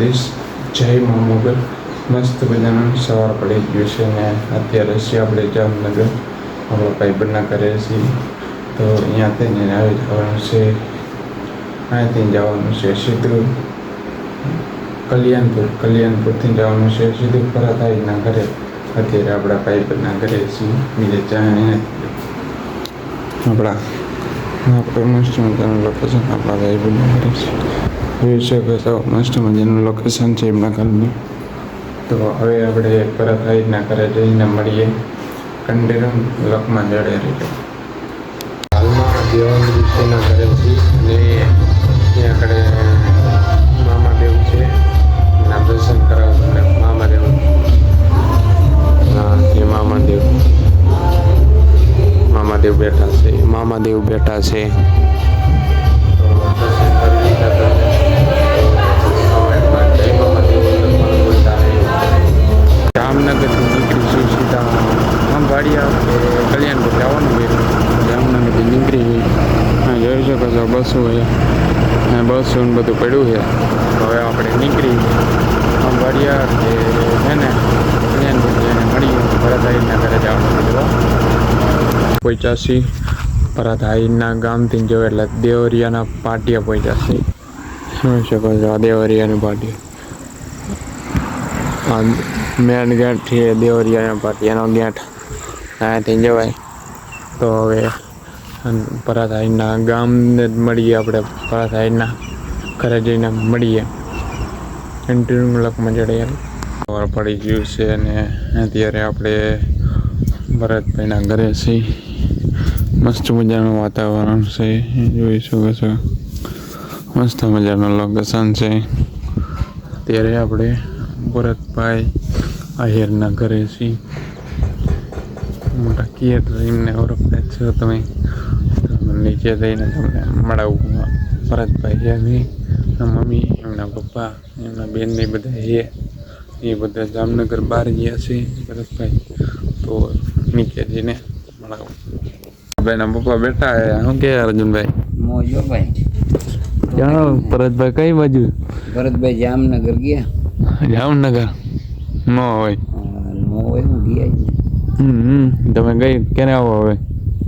દ્વારકાધીશ જય મા મોગલ મસ્ત મજાનું સવાર પડી ગયું છે ને અત્યારે છીએ આપણે જામનગર. આપણા ભાઈબંધના ઘરે છીએ. તો અહીંયા તેને આવી જવાનું છે. અહીંયાથી જવાનું છે સીધું કલ્યાણપુર, કલ્યાણપુરથી જવાનું છે સીધું ભરતભાઈના ઘરે. અત્યારે આપણા ભાઈબંધના ઘરે છીએ. બીજે ચાને આપણા મસ્ત મજાનું લોકેશન આપણા ભાઈબંધના ઘરે છે. જોઈ શકો છો મસ્ત લોકેશન છે એમના ઘરનું. તો હવે આપણે પરત આવીના ઘરે જઈને મળીએ. કંડેરમ લોકમાં જડે રીતે. હાલમાં દેવાન ઋષિના ઘરે છે અને ત્યાં આગળ મામાદેવ છે. એના દર્શન કરાવવા મામા દેવ. હા, એ મામાદેવ મામાદેવ બેઠા છે. મામાદેવ બેઠા છે. કલ્યાણપુર જવાનું હોય જામનગરથી નીકળી હોય જોઈ શકો છો, બસો છે. હા બસો ને બધું પડ્યું છે. હવે આપણે નીકળી ખંભાળિયા જે છે ને, કલ્યાણપુર જઈને મળીએ ભરતભાઈના ઘરે જવાનું મળ્યો પહોંચ્યાસી. ભરતભાઈના ગામથી જો એટલે દેવરિયાના પાટિયા પહોંચ્યાસી. જોઈ શકો છો દેવરિયાની પાટિયા. મેન ગેટ છે, દેવરિયાના પાટિયાનો ગેટ. ત્યાંથી જવાય. તો હવે પરાથાઈના ગામને જ મળીએ આપણે પરાથાઈના ઘરે જઈને મળીએ. એન્ટ્રી લકમાં જડીએ ખબર પડી ગયું છે અને અત્યારે આપણે ભરતભાઈના ઘરે છીએ મસ્ત મજાનું વાતાવરણ છે. જોઈ શકો છો મસ્ત મજાનું લોકેશન છે. અત્યારે આપણે ભરતભાઈ આહિરના ઘરે છીએ. મોટા કેટરિંગને ઓળખતા જ છો તમે. નીચે જઈને તમને મળાવું. ભરતભાઈ છે મમ્મી એમના પપ્પા એમના બેન ને બધા એ એ બધા જામનગર બહાર ગયા છે ભરતભાઈ. તો નીચે જઈને મળાવું. ભાઈના પપ્પા બેઠા હે શું કે અર્જુનભાઈ? મોજો ભાઈ. જાણો ભરતભાઈ કઈ બાજુ? ભરતભાઈ જામનગર ગયા. જામનગર? ન હોય. નો હોય હું ગયા. હમ. તમે કઈ ક્યારે આવો હવે?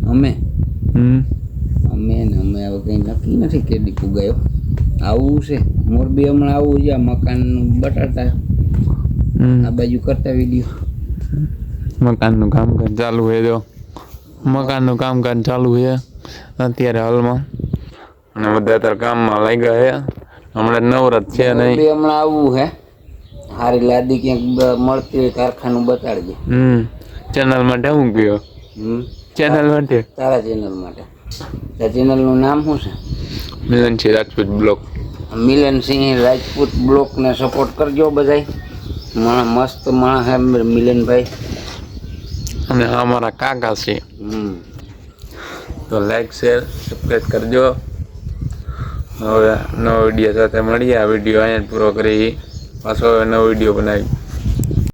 અમે? હમ. અમે ને અમે હવે કંઈ નક્કી નથી કે દીકુ ગયો. આવું છે. મોરબી હમણાં આવું છે મકાનનું બટાટા. આ બાજુ કરતા વીડિયો. મકાનનું કામકાજ ચાલુ છે જો. મકાનનું કામકાજ ચાલુ છે અત્યારે હાલમાં. અને બધા અત્યારે કામમાં લાગ્યા છે. હમણાં નવરત છે નહીં. હમણાં આવવું છે. સારી લાદી ક્યાંક મળતી હોય કારખાનું બતાડજે. હમ. ચેનલ માટે હું ગયો. હમ? ચેનલ માટે? તારા ચેનલ માટે. તારા ચેનલનું નામ શું છે? મિલન સિંહ રાજપૂત બ્લોક. મિલનસિંહ રાજપૂત બ્લોકને સપોર્ટ કરજો બધાય. માણસ મસ્ત માણસ હે મિલનભાઈ. અને આ મારા કાકા છે. તો લાઈક શેર સબસ્ક્રાઈબ કરજો. હવે નવો વીડિયો સાથે મળીએ. આ વીડિયો અહીંયા પૂરો કરી પાછો હવે નવો વીડિયો બનાવી